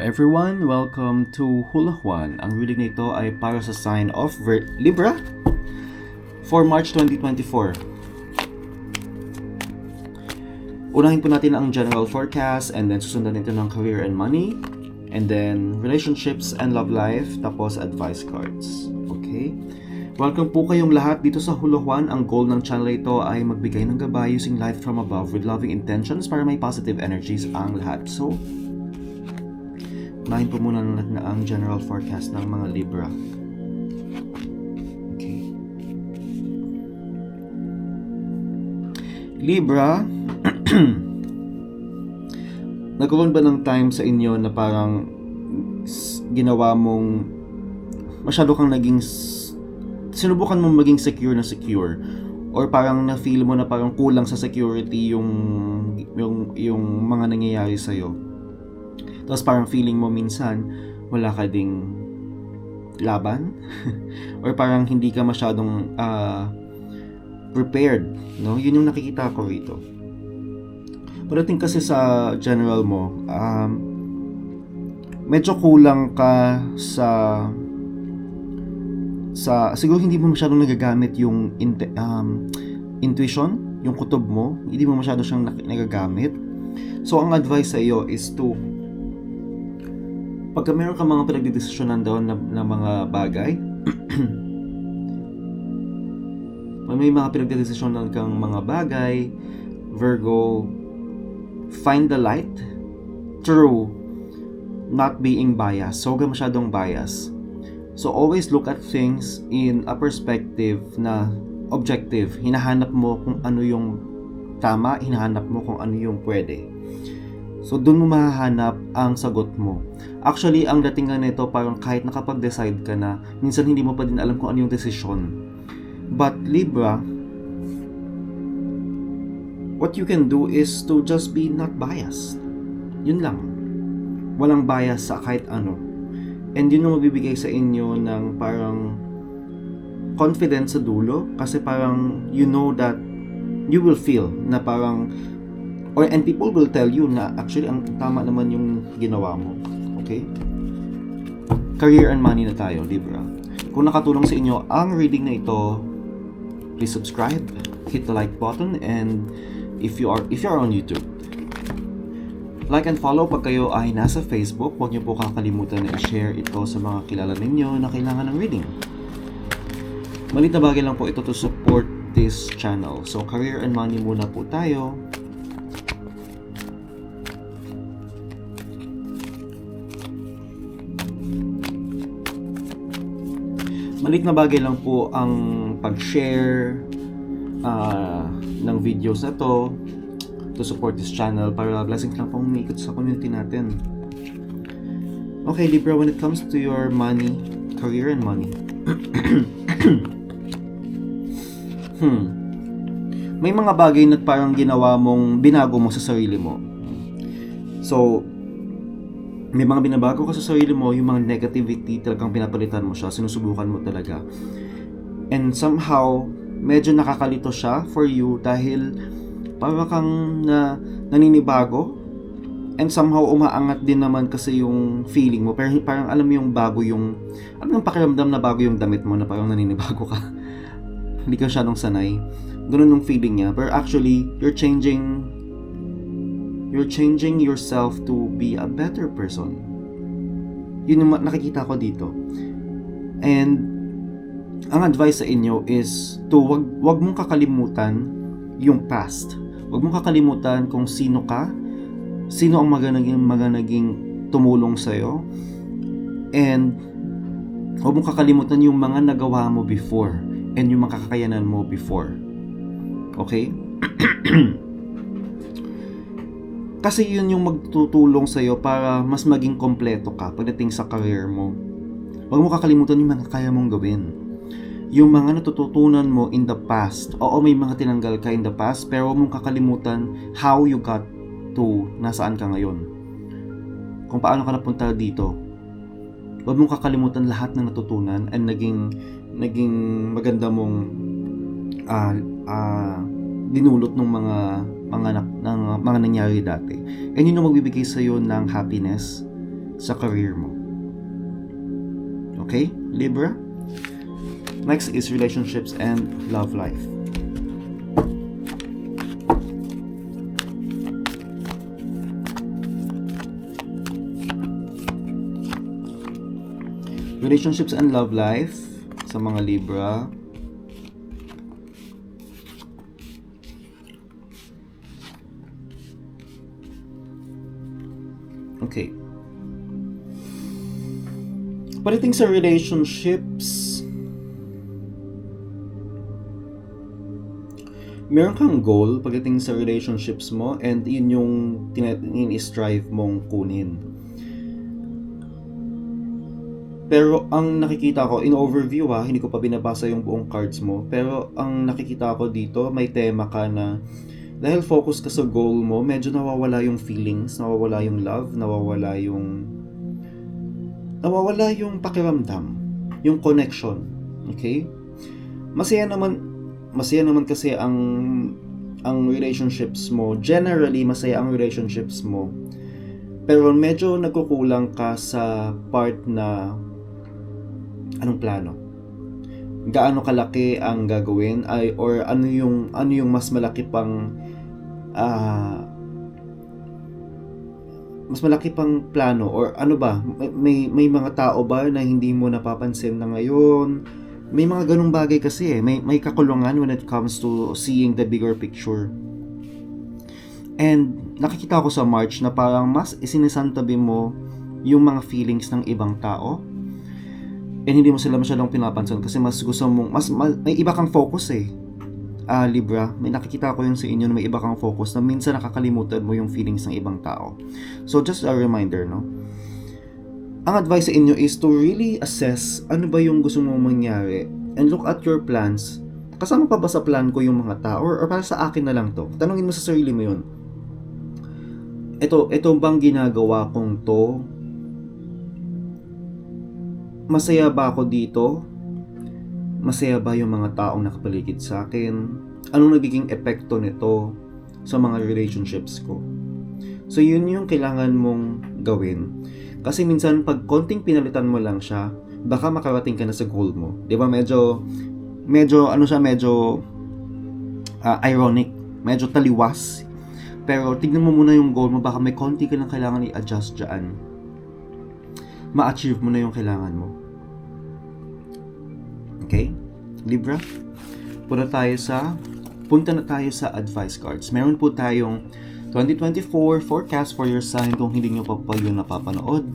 Everyone! Welcome to Hula. Ang reading na ito ay para sa sign of Vir- Libra for March 2024. Unahin po natin ang general forecast and then susundan ito ng career and money and then relationships and love life tapos advice cards. Okay? Welcome po kayong lahat dito sa Hula. Ang goal ng channel ito ay magbigay ng gabay using life from above with loving intentions para may positive energies ang lahat. So, Unahin po muna natin ang general forecast ng mga Libra. Okay. Libra, nagkaroon ba ng time sa inyo na parang ginawa mong masyado kang naging sinubukan mong maging secure na secure or parang na-feel mo na parang kulang sa security yung yung yung mga nangyayari sa tapos parang feeling mo minsan wala ka ding laban or parang hindi ka masyadong ah, prepared, no? Yun yung nakikita ko rito. Pagdating kasi sa general mo, um, medyo kulang ka sa sa siguro hindi mo masyadong nagagamit yung inte, um, intuition, yung kutob mo, hindi mo masyado siyang nagagamit. So ang advice sa iyo is to pagka meron ka mga pinagdidesisyonan daw na, na mga bagay, may mga pinagdidesisyonan kang mga bagay, Virgo, find the light through not being biased. So, huwag masyadong bias. So, always look at things in a perspective na objective. Hinahanap mo kung ano yung tama, hinahanap mo kung ano yung pwede. So, doon mo mahahanap ang sagot mo. Actually, ang dating nga nito, parang kahit nakapag-decide ka na, minsan hindi mo pa din alam kung ano yung desisyon. But Libra, what you can do is to just be not biased. Yun lang. Walang bias sa kahit ano. And yun yung magbibigay sa inyo ng parang confidence sa dulo kasi parang you know that you will feel na parang or and people will tell you na actually ang tama naman yung ginawa mo. Okay? Career and money na tayo, Libra. Kung nakatulong sa inyo ang reading na ito, please subscribe, hit the like button, and if you are if you are on YouTube, like and follow pag kayo ay nasa Facebook, huwag niyo po kakalimutan na i-share ito sa mga kilala ninyo na kailangan ng reading. Malit na bagay lang po ito to support this channel. So, career and money muna po tayo. Maliit na bagay lang po ang pag-share ah, ng videos na to to support this channel para blessings lang pong umiikot sa community natin. Okay, Libra, when it comes to your money, career and money. hmm. May mga bagay na parang ginawa mong binago mo sa sarili mo. So, may mga binabago ka sa sarili mo, yung mga negativity talagang pinapalitan mo siya, sinusubukan mo talaga. And somehow, medyo nakakalito siya for you dahil para kang na, naninibago. And somehow umaangat din naman kasi yung feeling mo. Pero parang alam mo yung bago yung alam yung pakiramdam na bago yung damit mo na parang naninibago ka. Hindi ka siya nung sanay. Ganun yung feeling niya. Pero actually you're changing you're changing yourself to be a better person. Yun yung nakikita ko dito. And ang advice sa inyo is to wag wag mong kakalimutan yung past. Wag mong kakalimutan kung sino ka, sino ang mga naging, mga naging tumulong sa iyo. And wag mong kakalimutan yung mga nagawa mo before and yung mga kakayanan mo before. Okay? Kasi yun yung magtutulong sa'yo para mas maging kompleto ka pagdating sa career mo. Huwag mo kakalimutan yung mga kaya mong gawin. Yung mga natututunan mo in the past. Oo, may mga tinanggal ka in the past, pero huwag mong kakalimutan how you got to nasaan ka ngayon. Kung paano ka napunta dito. Huwag mong kakalimutan lahat ng natutunan and naging naging maganda mong ah ah, dinulot ng mga mga nak- ng mga nangyari dati. And yun yung magbibigay sa iyo ng happiness sa career mo. Okay, Libra? Next is relationships and love life. Relationships and love life sa mga Libra. Okay. Pagdating sa relationships, meron kang goal pagdating sa relationships mo and yun yung tina-strive mong kunin. Pero ang nakikita ko, in overview ha, hindi ko pa binabasa yung buong cards mo, pero ang nakikita ko dito, may tema ka na dahil focus ka sa goal mo, medyo nawawala yung feelings, nawawala yung love, nawawala yung nawawala yung pakiramdam, yung connection. Okay? Masaya naman masaya naman kasi ang ang relationships mo. Generally, masaya ang relationships mo. Pero medyo nagkukulang ka sa part na anong plano? Gaano kalaki ang gagawin ay or ano yung ano yung mas malaki pang ah mas malaki pang plano or ano ba? May may mga tao ba na hindi mo napapansin na ngayon? May mga ganung bagay kasi eh. May may kakulungan when it comes to seeing the bigger picture. And nakikita ko sa March na parang mas isinisantabi mo yung mga feelings ng ibang tao and hindi mo sila masyadong pinapansin kasi mas gusto mong mas, mas may iba kang focus eh ah Libra, may nakikita ko yun sa inyo na may iba kang focus na minsan nakakalimutan mo yung feelings ng ibang tao. So just a reminder, no? Ang advice sa inyo is to really assess ano ba yung gusto mong mangyari and look at your plans. Kasama pa ba sa plan ko yung mga tao or, or para sa akin na lang to? Tanungin mo sa sarili mo yun. Ito, ito bang ginagawa kong to? Masaya ba ako dito? Masaya ba yung mga taong nakapaligid sa akin? Anong nagiging epekto nito sa mga relationships ko? So yun yung kailangan mong gawin. Kasi minsan pag konting pinalitan mo lang siya, baka makarating ka na sa goal mo. 'Di ba? Medyo medyo ano siya, medyo uh, ironic, medyo taliwas. Pero tignan mo muna yung goal mo, baka may konti ka lang kailangan i-adjust diyan. Ma-achieve mo na yung kailangan mo. Okay? Libra? Punta tayo sa punta na tayo sa advice cards. Meron po tayong 2024 forecast for your sign kung hindi nyo pa pa yun napapanood.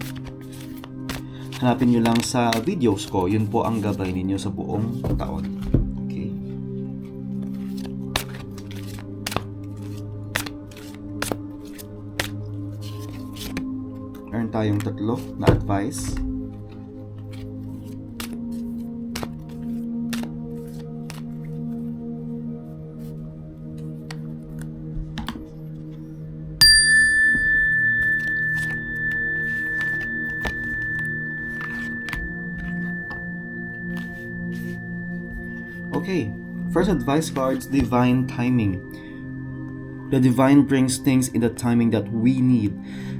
Hanapin nyo lang sa videos ko. Yun po ang gabay ninyo sa buong taon. Tayong tatlo na advice. Okay, first advice cards divine timing. The divine brings things in the timing that we need.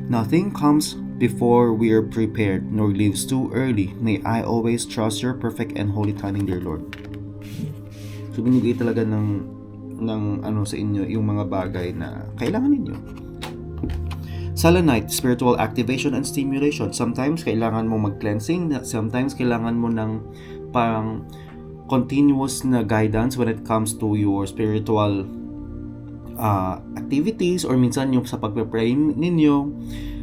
Nothing comes before we are prepared, nor leaves too early. May I always trust your perfect and holy timing, dear Lord. So binigay talaga ng ng ano sa inyo yung mga bagay na kailangan ninyo. Selenite, spiritual activation and stimulation. Sometimes kailangan mo mag-cleansing, sometimes kailangan mo ng parang continuous na guidance when it comes to your spiritual uh, activities or minsan yung sa pagpe-pray ninyo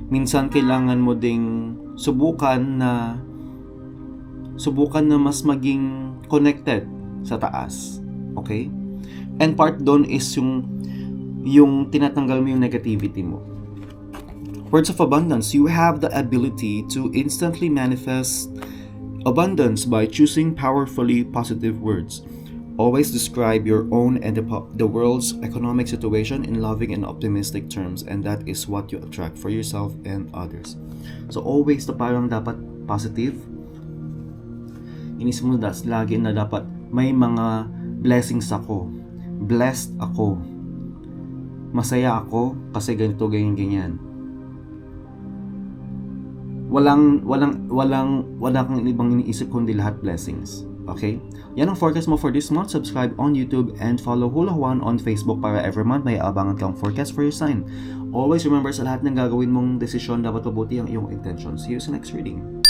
minsan kailangan mo ding subukan na subukan na mas maging connected sa taas okay and part doon is yung yung tinatanggal mo yung negativity mo words of abundance you have the ability to instantly manifest abundance by choosing powerfully positive words. Always describe your own and the, the world's economic situation in loving and optimistic terms, and that is what you attract for yourself and others. So, always to parang dapat positive. Inis mo das lagi na dapat may mga blessings ako. Blessed ako. Masaya ako kasi ganito, ganyan, ganyan. walang walang walang wala kang ibang iniisip kundi lahat blessings. Okay? Yan ang forecast mo for this month. Subscribe on YouTube and follow Hula Juan on Facebook para every month may abangan kang forecast for your sign. Always remember sa lahat ng gagawin mong desisyon, dapat mabuti ang iyong intention. See you sa next reading.